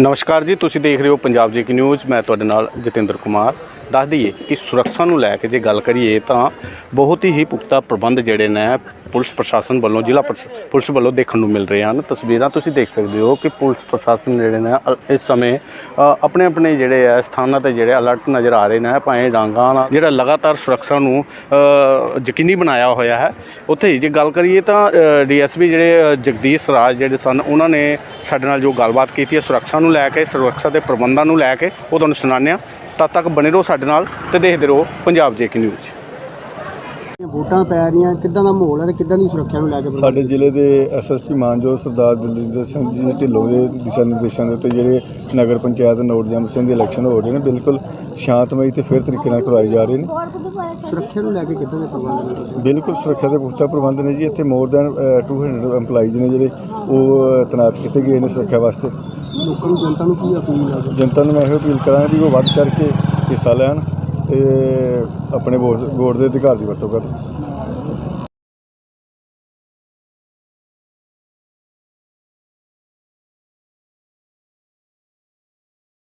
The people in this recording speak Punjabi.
ਨਮਸਕਾਰ ਜੀ, ਤੁਸੀਂ ਦੇਖ ਰਹੇ ਹੋ ਪੰਜਾਬ ਜੀ ਕੀ ਨਿਊਜ਼ ਮੈਂ ਤੁਹਾਡੇ ਨਾਲ ਜਤਿੰਦਰ ਕੁਮਾਰ। ਦੱਸ ਦਈਏ ਕਿ ਸੁਰੱਖਿਆ ਨੂੰ ਲੈ ਕੇ ਜੇ ਗੱਲ ਕਰੀਏ ਤਾਂ ਬਹੁਤ ਹੀ ਪੁਖਤਾ ਪ੍ਰਬੰਧ ਜਿਹੜੇ ਨੇ ਪੁਲਿਸ ਪ੍ਰਸ਼ਾਸਨ ਵੱਲੋਂ, ਜ਼ਿਲ੍ਹਾ ਪ੍ਰਸ਼- ਪੁਲਿਸ ਵੱਲੋਂ ਦੇਖਣ ਨੂੰ ਮਿਲ ਰਹੇ ਹਨ। ਤਸਵੀਰਾਂ ਤੁਸੀਂ ਦੇਖ ਸਕਦੇ ਹੋ ਕਿ ਪੁਲਿਸ ਪ੍ਰਸ਼ਾਸਨ ਜਿਹੜੇ ਨੇ ਇਸ ਸਮੇਂ ਆਪਣੇ ਆਪਣੇ ਜਿਹੜੇ ਆ ਸਥਾਨਾਂ ਤੇ ਜਿਹੜੇ ਅਲਰਟ ਨਜ਼ਰ ਆ ਰਹੇ ਨੇ, ਭਾਵੇਂ ਡਾਂਗਾਂ ਨਾਲ ਜਿਹੜਾ ਲਗਾਤਾਰ ਸੁਰੱਖਿਆ ਨੂੰ ਯਕੀਨੀ ਬਣਾਇਆ ਹੋਇਆ ਹੈ। ਉੱਥੇ ਜੇ ਗੱਲ ਕਰੀਏ ਤਾਂ ਡੀਐਸਪੀ ਜਿਹੜੇ ਜਗਦੀਸ਼ ਰਾਜ ਜਿਹੜੇ ਸਨ, ਉਹਨਾਂ ਨੇ ਸਾਡੇ ਨਾਲ ਜੋ ਗੱਲਬਾਤ ਕੀਤੀ ਹੈ ਸੁਰੱਖਿਆ ਨੂੰ ਲੈ ਕੇ, ਸੁਰੱਖਿਆ ਦੇ ਪ੍ਰਬੰਧਾਂ ਨੂੰ ਲੈ ਕੇ, ਉਹ ਤੁਹਾਨੂੰ ਸੁਣਾਉਂਦੇ ਹਾਂ। ਤਦ ਤੱਕ ਬਣੇ ਰਹੋ ਸਾਡੇ ਨਾਲ ਤੇ ਦੇਖਦੇ ਰਹੋ ਪੰਜਾਬ ਜੇਕ ਨਿਊਜ਼ ਵੋਟਾਂ ਪੈ ਰਹੀਆਂ ਕਿੱਦਾਂ ਦਾ ਮਾਹੌਲ ਹੈ ਤੇ ਕਿੱਦਾਂ ਦੀ ਸੁਰੱਖਿਆ ਨੂੰ ਲੈ ਕੇ ਸਾਡੇ ਜ਼ਿਲ੍ਹੇ ਦੇ ਐਸਐਸਪੀ ਮਾਨਜੋਤ ਸਰਦਾਰ ਦਲਜਿੰਦਰ ਸਿੰਘ ਜੀ ਢਿੱਲੋਂ ਦੇ ਦਿਸ਼ਾ ਨਿਰਦੇਸ਼ਾਂ ਦੇ ਉੱਤੇ ਜਿਹੜੇ ਨਗਰ ਪੰਚਾਇਤ ਨੋਟ ਜੰਮ ਸਿੰਘ ਦੇ ਇਲੈਕਸ਼ਨ ਹੋ ਰਹੇ ਨੇ ਬਿਲਕੁਲ ਸ਼ਾਂਤਮਈ ਤੇ ਫਿਰ ਤਰੀਕੇ ਨਾਲ ਕਰਵਾਏ ਜਾ ਰਹੇ ਨੇ। ਸੁਰੱਖਿਆ ਨੂੰ ਲੈ ਕੇ ਕਿੱਦਾਂ ਦੇ ਪ੍ਰਬੰਧ ਨੇ ਬਿਲਕੁਲ ਸੁਰੱਖਿਆ ਦੇ ਪੁਖਤਾ ਪ੍ਰਬੰਧ ਨੇ ਜੀ ਇੱਥੇ ਮੋਰ ਦੈਨ 200 EMPLOYEES ਨੇ ਜਿਹੜੇ ਉਹ ਤੈਨਾਤ ਕੀਤੇ ਗਏ ਨੇ ਸੁਰੱਖਿਆ ਵਾਸਤੇ। ਲੋਕਾਂ ਨੂੰ ਜਨਤਾ ਨੂੰ ਕੀ ਅਪੀਲ ਹੈ? ਜਨਤਾ ਨੂੰ ਮੈਂ ਇਹੋ ਅਪੀਲ ਕਰਾਂਗਾ ਵੀ ਉਹ ਵੱਧ ਚੜ੍ਹ ਕੇ ਹਿੱਸਾ ਲੈਣ। ਤੇ ਆਪਣੇ ਵੋਟ ਵੋਟ ਦੇ ਅਧਿਕਾਰ ਦੀ ਵਰਤੋਂ ਕਰਨ